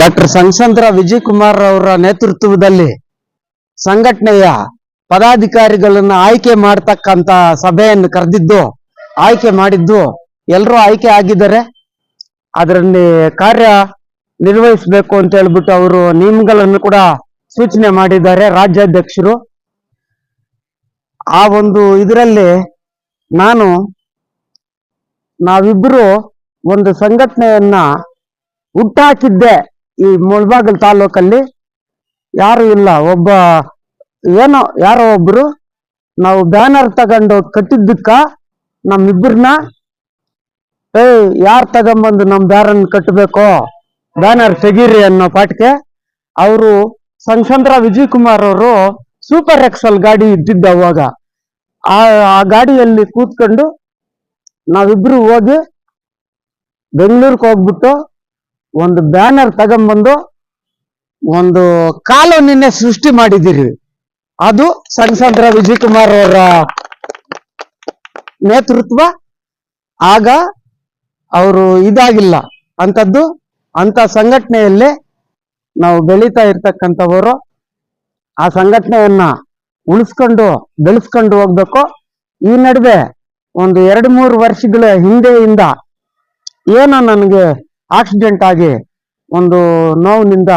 Doctor ಸಂಗಸಂದ್ರ Vijay Kumar ಅವರ ನೇತೃತ್ವದಲ್ಲಿ ಸಂಘಟನೆಯ ಪದಾಧಿಕಾರಿಗಳನ್ನ ಆಯ್ಕೆ ಮಾಡತಕ್ಕಂತ ಸಭೆಯನ್ನು ಕರೆದಿದ್ದು, ಆಯ್ಕೆ ಮಾಡಿದ್ದು ಎಲ್ಲರೂ ಆಯ್ಕೆ ಆಗಿದ್ದಾರೆ. ಅದರಲ್ಲಿ ಕಾರ್ಯ ನಿರ್ವಹಿಸಬೇಕು ಅಂತ ಹೇಳ್ಬಿಟ್ಟು ಅವರು ನಿಯಮಗಳನ್ನು ಕೂಡ ಸೂಚನೆ ಮಾಡಿದ್ದಾರೆ ರಾಜ್ಯಾಧ್ಯಕ್ಷರು. ಆ ಒಂದು ಇದರಲ್ಲಿ ನಾನು, ನಾವಿಬ್ರು ಒಂದು ಸಂಘಟನೆಯನ್ನ ಹುಟ್ಟಾಕಿದ್ದೆ. ಈ ಮುಳಬಾಗಲ್ ತಾಲೂಕಲ್ಲಿ ಯಾರು ಇಲ್ಲ. ಒಬ್ಬ ಏನೋ, ಯಾರೋ ಒಬ್ರು ನಾವು ಬ್ಯಾನರ್ ತಗೊಂಡು ಕಟ್ಟಿದ್ದಕ್ಕ ನಮ್ಮಿಬ್ಬರನ್ನ ಏ ಯಾರು ತಗೊಂಬಂದು ನಮ್ ಬ್ಯಾರನ್ ಕಟ್ಟಬೇಕು ಬ್ಯಾನರ್ ತೆಗೀರಿ ಅನ್ನೋ ಪಾಠಕ್ಕೆ ಅವರು ಸಂಶಂದ್ರ ವಿಜಯ್ ಕುಮಾರ್ ಅವರು ಸೂಪರ್ ಎಕ್ಸಲ್ ಗಾಡಿ ಇದ್ದಿದ್ದ ಅವಾಗ. ಆ ಆ ಗಾಡಿಯಲ್ಲಿ ಕೂತ್ಕೊಂಡು ನಾವಿಬ್ರು ಹೋಗಿ ಬೆಂಗಳೂರಿಗೆ ಹೋಗ್ಬಿಟ್ಟು ಒಂದು ಬ್ಯಾನರ್ ತಗೊಂಬಂದು ಒಂದು ಕಾಲೋನಿನೇ ಸೃಷ್ಟಿ ಮಾಡಿದಿರಿ ಅದು ಸಂಗಸಂದ್ರ ವಿಜಯ್ ಕುಮಾರ್ ಅವರ ನೇತೃತ್ವ. ಆಗ ಅವರು ಇದಾಗಿಲ್ಲ. ಅಂತದ್ದು ಅಂತ ಸಂಘಟನೆಯಲ್ಲಿ ನಾವು ಬೆಳೀತಾ ಇರ್ತಕ್ಕಂಥವರು ಆ ಸಂಘಟನೆಯನ್ನ ಉಳಿಸ್ಕೊಂಡು, ಬೆಳೆಸ್ಕೊಂಡು ಹೋಗ್ಬೇಕು. ಈ ನಡುವೆ ಒಂದು ಎರಡು ಮೂರು ವರ್ಷಗಳ ಹಿಂದೆಯಿಂದ ಏನೋ ನನಗೆ ಆಕ್ಸಿಡೆಂಟ್ ಆಗಿ ಒಂದು ನೋವಿನಿಂದ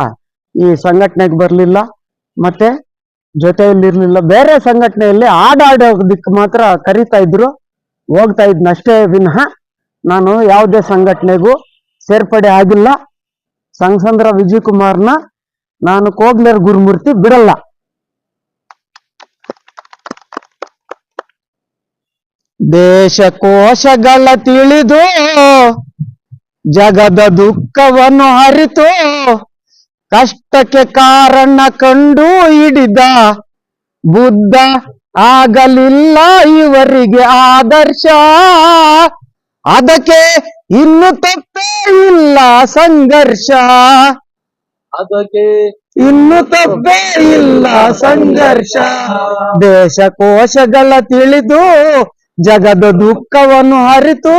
ಈ ಸಂಘಟನೆಗೆ ಬರಲಿಲ್ಲ, ಮತ್ತೆ ಜೊತೆಯಲ್ಲಿರ್ಲಿಲ್ಲ. ಬೇರೆ ಸಂಘಟನೆಯಲ್ಲಿ ಆಡಾಡೋದಕ್ಕೆ ಮಾತ್ರ ಕರೀತಾ ಇದ್ರು, ಹೋಗ್ತಾ ಇದ್ನಷ್ಟೇ ವಿನಃ ನಾನು ಯಾವುದೇ ಸಂಘಟನೆಗೂ ಸೇರ್ಪಡೆ ಆಗಿಲ್ಲ. ಸಂಸಂದ್ರ ವಿಜಯ್ ಕುಮಾರ್ನ ನಾನು ಕೋಗ್ಲರ್ ಗುರುಮೂರ್ತಿ ಬಿಡಲ್ಲ. ದೇಶ ಕೋಶಗಳ ತಿಳಿದು ಜಗದ ದುಃಖವನ್ನು ಹರಿತು ಕಷ್ಟಕ್ಕೆ ಕಾರಣ ಕಂಡು ಹಿಡಿದ ಬುದ್ಧ ಆಗಲಿಲ್ಲ ಇವರಿಗೆ ಆದರ್ಶ. ಅದಕ್ಕೆ ಇನ್ನು ತಪ್ಪೇ ಇಲ್ಲ ಸಂಘರ್ಷ. ಅದಕ್ಕೆ ಇನ್ನು ತಪ್ಪೇ ಇಲ್ಲ ಸಂಘರ್ಷ. ದೇಶ ಕೋಶಗಳ ತಿಳಿದು ಜಗದ ದುಃಖವನ್ನು ಹರಿತು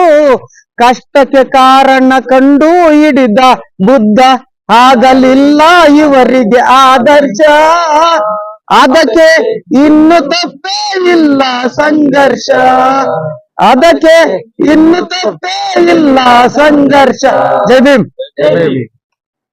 ಕಷ್ಟಕ್ಕೆ ಕಾರಣ ಕಂಡು ಹಿಡಿದ ಬುದ್ಧ ಆಗಲಿಲ್ಲ ಇವರಿಗೆ ಆದರ್ಶ. ಅದಕ್ಕೆ ಇನ್ನು ತಪ್ಪೇ ಇಲ್ಲ ಸಂಘರ್ಷ. ಅದಕ್ಕೆ ಇನ್ನು ತಪ್ಪೇ ಇಲ್ಲ ಸಂಘರ್ಷ. ಜೈ ಭೀಮ್.